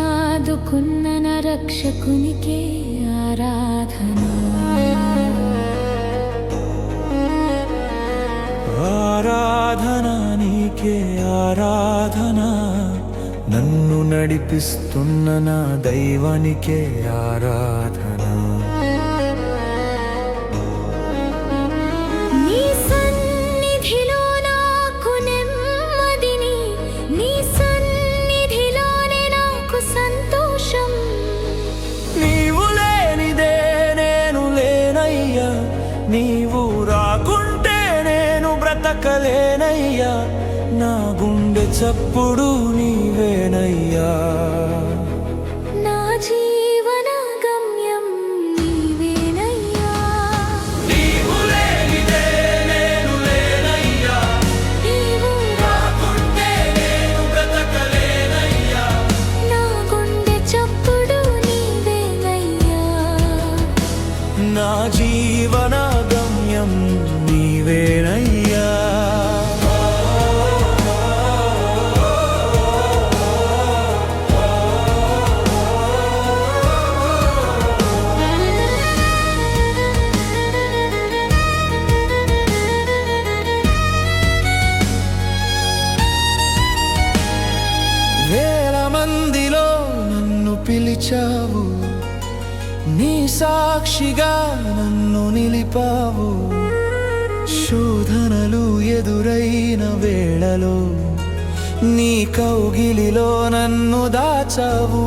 ఆదుకున్న రక్షకునికే ఆరాధన. ఆరాధన నీకే ఆరాధన. నన్ను నడిపిస్తున్న నా దైవానికే ఆరాధన బ్రతకలేనయ్యా నా గుండె చప్పుడు నీవేనయ్యా. నా జీవన గమ్యం నీవేనయ్యా. నీవు లేనిదే నేను లేనయ్యా నీవు రాకుంటే నేను బ్రతకలేనయ్యా నా గుండె చప్పుడు నీవేనయ్యా. నా జీవన గమ్యం నీవేనయ్యా నన్ను పిలిచావు నీ సాక్షిగా నన్ను నిలిపావు. శోధనలు ఎదురైన వేళలో నీ కౌగిలిలో నన్ను దాచావు.